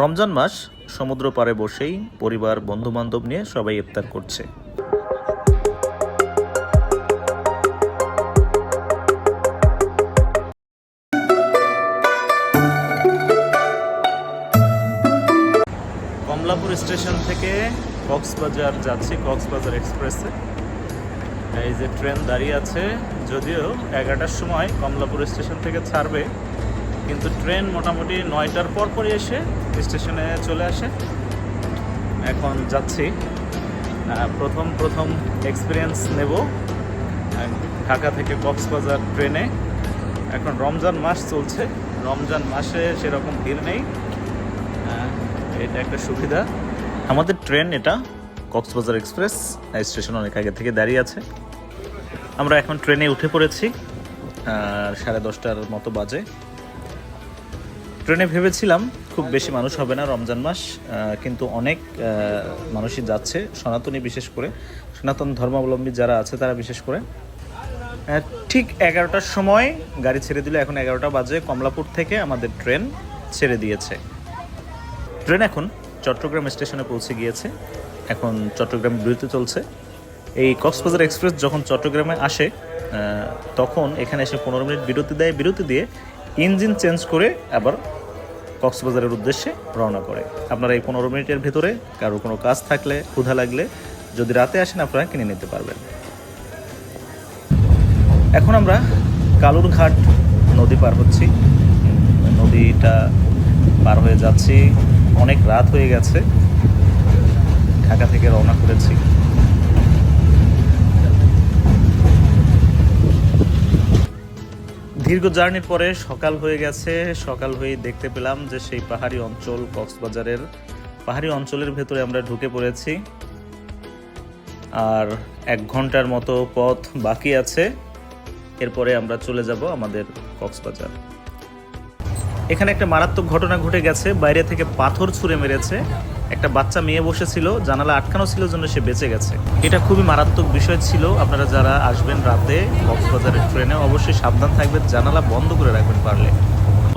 রমজান মাস সমুদ্র পাড়ে বসেই পরিবার বন্ধু বান্ধব নিয়ে সবাই ইফতার করছে। কমলাপুর স্টেশন থেকে কক্সবাজার যাচ্ছি, কক্সবাজার এক্সপ্রেসে। এই যে ট্রেন দাঁড়িয়ে আছে, যদিও এগারোটার সময় কমলাপুর স্টেশন থেকে ছাড়বে, কিন্তু ট্রেন মোটামুটি নয়টার পর পরই এসে স্টেশনে চলে আসে। এখন যাচ্ছি। প্রথম প্রথম এক্সপিরিয়েন্স নেব ঢাকা থেকে কক্সবাজার ট্রেনে। এখন রমজান মাস চলছে, রমজান মাসে সেরকম ভিড় নেই। এটা একটা সুবিধা। আমাদের ট্রেন এটা কক্সবাজার এক্সপ্রেস স্টেশন অনেক আগে থেকে দাঁড়িয়ে আছে। আমরা এখন ট্রেনে উঠে পড়েছি আর সাড়ে দশটার মতো বাজে। ট্রেনে ভেবেছিলাম খুব বেশি মানুষ হবে না রমজান মাস কিন্তু অনেক মানুষই যাচ্ছে, সনাতনী বিশেষ করে। সনাতন ধর্মাবলম্বী যারা আছে, তারা বিশেষ করে। ঠিক এগারোটার সময় গাড়ি ছেড়ে দিল, এখন এগারোটা বাজে, কমলাপুর থেকে আমাদের ট্রেন ছেড়ে দিয়েছে। ট্রেন এখন চট্টগ্রাম স্টেশনে পৌঁছে গিয়েছে। এখন চট্টগ্রাম বিরতি চলছে। এই কক্সবাজার এক্সপ্রেস যখন চট্টগ্রামে আসে তখন এখানে এসে পনেরো মিনিট বিরতি দেয়। বিরতি দিয়ে ইঞ্জিন চেঞ্জ করে আবার কক্সবাজারের উদ্দেশ্যে রওনা করে। আপনারা এই পনেরো মিনিটের ভেতরে কারও কোনো কাজ থাকলে, ক্ষুধা লাগলে যদি রাতে আসেন, আপনারা কিনে নিতে পারবেন। এখন আমরা কালুরঘাট নদী পার হচ্ছি। নদীটা পার হয়ে যাচ্ছি। অনেক রাত হয়ে গেছে। ঢাকা থেকে রওনা করেছি। দীর্ঘ জার্নির পরে সকাল হয়ে গেছে। সকাল হয়ে দেখতে পেলাম যে সেই পাহাড়ি অঞ্চল, কক্সবাজারের পাহাড়ি অঞ্চলের ভেতরে আমরা ঢুকে পড়েছি। আর এক ঘণ্টার মতো পথ বাকি আছে। এরপরে আমরা চলে যাব আমাদের কক্সবাজার। এখানে একটা মারাত্মক ঘটনা ঘটে গেছে। বাইরে থেকে পাথর ছুঁড়ে মেরেছে। একটা বাচ্চা মেয়ে বসেছিল, জানালা আটকানো ছিল জন্য সে বেঁচে গেছে। এটা খুবই মারাত্মক বিষয় ছিল, আপনারা যারা আসবেন রাতে কক্সবাজারের ট্রেনে অবশ্যই সাবধান থাকবেন, জানালা বন্ধ করে রাখবেন পারলে।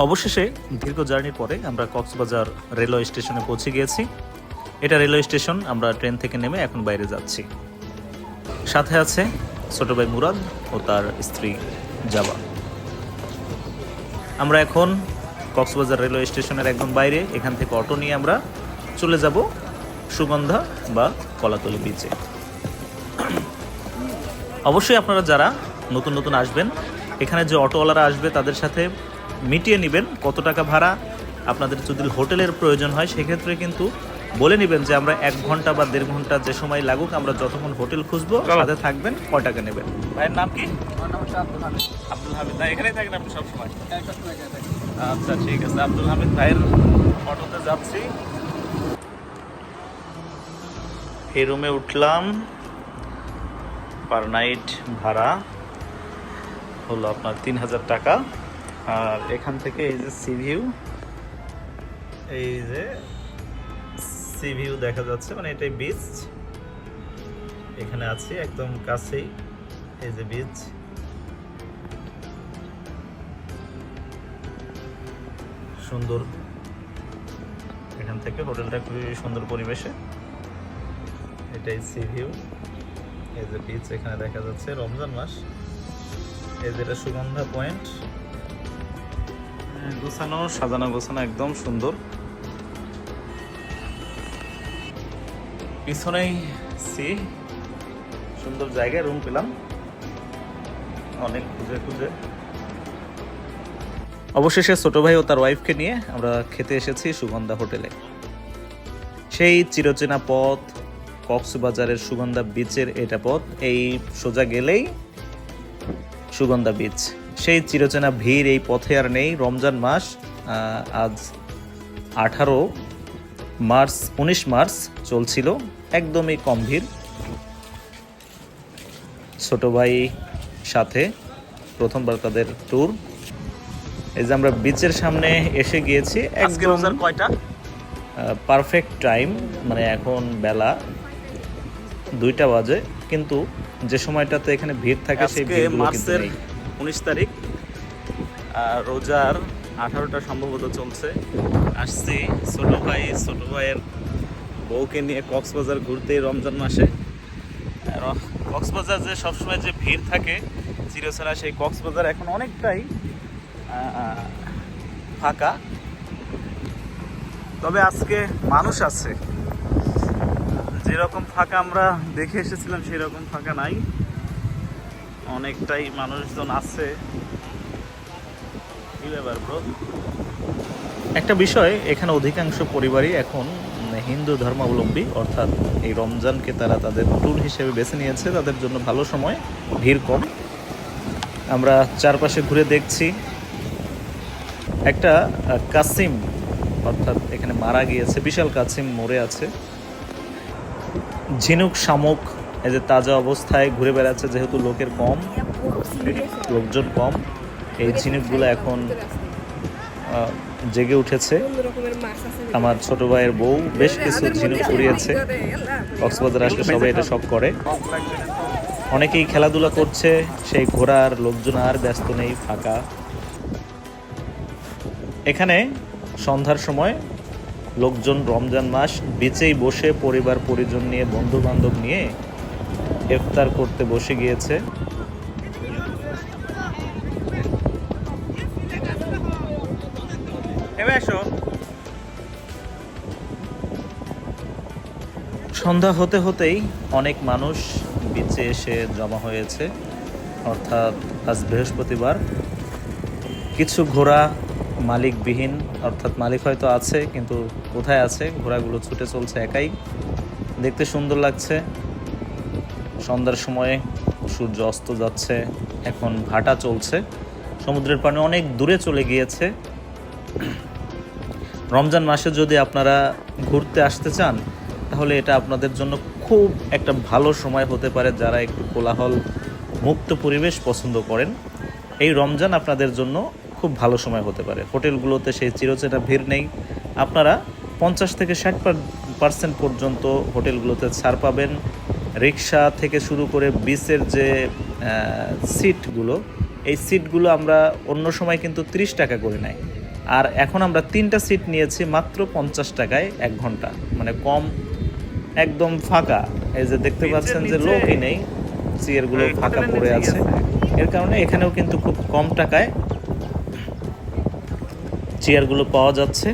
অবশেষে দীর্ঘ জার্নির পরে আমরা কক্সবাজার রেলওয়ে স্টেশনে পৌঁছে গিয়েছি। এটা রেলওয়ে স্টেশন, আমরা ট্রেন থেকে নেমে এখন বাইরে যাচ্ছি। সাথে আছে ছোট ভাই মুরাদ ও তার স্ত্রী জাবা। আমরা এখন কক্সবাজার রেলওয়ে স্টেশনের একদম বাইরে, এখান থেকে অটো নিয়ে আমরা চলে যাব সুগন্ধা বা কলাতলি বিচে অবশ্যই আপনারা যারা নতুন নতুন আসবেন এখানে যে অটোওয়ালারা আসবে তাদের সাথে মিটিয়ে নেবেন কত টাকা ভাড়া আপনাদের যদি হোটেলের প্রয়োজন হয় সেক্ষেত্রে কিন্তু বলে নেবেন যে আমরা এক ঘণ্টা বা দেড় ঘণ্টা যে সময় লাগুক আমরা যতক্ষণ হোটেল খুঁজবো সাথে থাকবেন ক টাকা নেবেন? ভাইয়ের নাম কি? আব্দুল হামিদ। ভাই এখানেই থাকেন আপনি সবসময়? আচ্ছা ঠিক আছে। আব্দুল হামিদ ভাইয়ের অটোতে যাচ্ছি। এই রুমে উঠলাম। পার নাইট ভাড়া হলো আপনার তিন হাজার টাকা। আর এখান থেকে এই যে সি ভিউ এই যে সি ভিউ দেখা যাচ্ছে মানে এটাই বিচ এখানে আছি একদম কাছেই, এই যে বিচ সুন্দর। এখান থেকে হোটেলটা খুবই সুন্দর পরিবেশে। এটাই সি ভিউ এই যে বিচ এখানে দেখা যাচ্ছে রমজান মাস। এই যেটা সুগন্ধা পয়েন্ট হ্যাঁ, গোছানো সাজানো গোছানো একদম সুন্দর। পিছনেই সি সুন্দর জায়গায় রুম পেলাম। অনেক খুঁজে খুঁজে। অবশেষে ছোট ভাই ও তার ওয়াইফকে নিয়ে আমরা খেতে এসেছি সুগন্ধা হোটেলে। সেই চিরচেনা পথ কক্সবাজারের সুগন্ধা বিচের এটা পথ। এই সোজা গেলেই সুগন্ধা বিচ সেই চিরচেনা ভিড় এই পথে আর নেই। রমজান মাস আজ আঠারো মার্চ উনিশ মার্চ চলছিল। একদমই কম ভিড়। ছোট ভাই সাথে প্রথমবার তাদের ট্যুর এই যে আমরা বিচের সামনে এসে গিয়েছি একদম কয়টা? পারফেক্ট টাইম মানে এখন বেলা দুইটা বাজে কিন্তু যে সময়টাতে এখানে ভিড় থাকে সেই কিন্তু মার্চের উনিশ তারিখ রোজার আঠারোটা সম্ভবত চলছে। আসছি ছোটো ভাই ছোটো ভাইয়ের বউকে নিয়ে কক্সবাজার ঘুরতে রমজান মাসে। কক্সবাজার যে সবসময় যে ভিড় থাকে চিরছাড়া সেই কক্সবাজার এখন অনেকটাই ফাঁকা। তবে আজকে মানুষ আছে। যেরকম ফাঁকা আমরা দেখে এসেছিলাম সেই রকম ফাঁকা নাই। অনেকটাই মানুষজন আছে। একটা বিষয়, এখানে অধিকাংশ পরিবারই এখন হিন্দু ধর্মাবলম্বী, অর্থাৎ এই রমজানকে তারা তাদের ট্যুর হিসেবে বেছে নিয়েছে। তাদের জন্য ভালো সময়, ভিড় কম। আমরা চারপাশে ঘুরে দেখছি, একটা কাসিম, অর্থাৎ এখানে মারা গিয়েছে, বিশাল কাসিম মরে আছে। ঝিনুক শামুক, এই যে তাজা অবস্থায় ঘুরে বেড়াচ্ছে যেহেতু লোকের কম, লোকজন কম, এই ঝিনুকগুলো এখন জেগে উঠেছে। আমার ছোট ভাইয়ের বউ বেশ কিছু ঝিনুক উড়িয়েছে। কক্সবাজার আসলে সবাই এটা সব করে। অনেকেই খেলাধুলা করছে, সেই ঘোরার লোকজন আর ব্যস্ত নেই, ফাঁকা। এখানে সন্ধ্যার সময় লোকজন রমজান মাস বিচেই বসে পরিবার পরিজন নিয়ে বন্ধু বান্ধব নিয়ে ইফতার করতে বসে গিয়েছে। সন্ধ্যা হতে হতেই অনেক মানুষ বিচে এসে জমা হয়েছে। অর্থাৎ আজ বৃহস্পতিবার। কিছু ঘোড়া মালিকবিহীন, অর্থাৎ মালিক হয়তো আছে, কিন্তু কোথায় আছে? ঘোড়াগুলো ছুটে চলছে একাই। দেখতে সুন্দর লাগছে। সন্ধ্যার সময়ে সূর্য অস্ত যাচ্ছে, এখন ভাটা চলছে। সমুদ্রের পানি অনেক দূরে চলে গিয়েছে। রমজান মাসে যদি আপনারা ঘুরতে আসতে চান, তাহলে এটা আপনাদের জন্য খুব একটা ভালো সময় হতে পারে যারা একটু কোলাহল মুক্ত পরিবেশ পছন্দ করেন। এই রমজান আপনাদের জন্য খুব ভালো সময় হতে পারে। হোটেলগুলোতে সেই চিরচেনা ভিড় নেই। আপনারা পঞ্চাশ থেকে ষাট পার্সেন্ট পর্যন্ত হোটেলগুলোতে ছাড় পাবেন। রিক্সা থেকে শুরু করে বিচের যে সিটগুলো এই সিটগুলো আমরা অন্য সময় কিন্তু ত্রিশ টাকা করে নেয় আর এখন আমরা তিনটা সিট নিয়েছি মাত্র পঞ্চাশ টাকায় এক ঘণ্টা। মানে কম একদম ফাঁকা। এই যে দেখতে পাচ্ছেন যে। লোকই নেই চেয়ারগুলো ফাঁকা পড়ে আছে। এর কারণে এখানেও কিন্তু খুব কম টাকায় চেয়ারগুলো পাওয়া যাচ্ছে।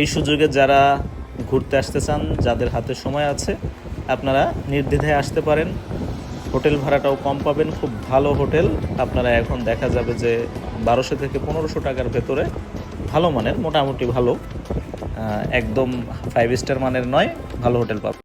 এই সুযোগে যারা ঘুরতে আসতে চান, যাদের হাতে সময় আছে, আপনারা নির্দ্বিধায় আসতে পারেন। হোটেল ভাড়াটাও কম পাবেন, খুব ভালো হোটেল। আপনারা এখন দেখা যাবে যে বারোশো থেকে পনেরোশো টাকার ভেতরে ভালো মানের, মোটামুটি ভালো একদম ফাইভ স্টার মানের নয়, ভালো হোটেল পাবেন।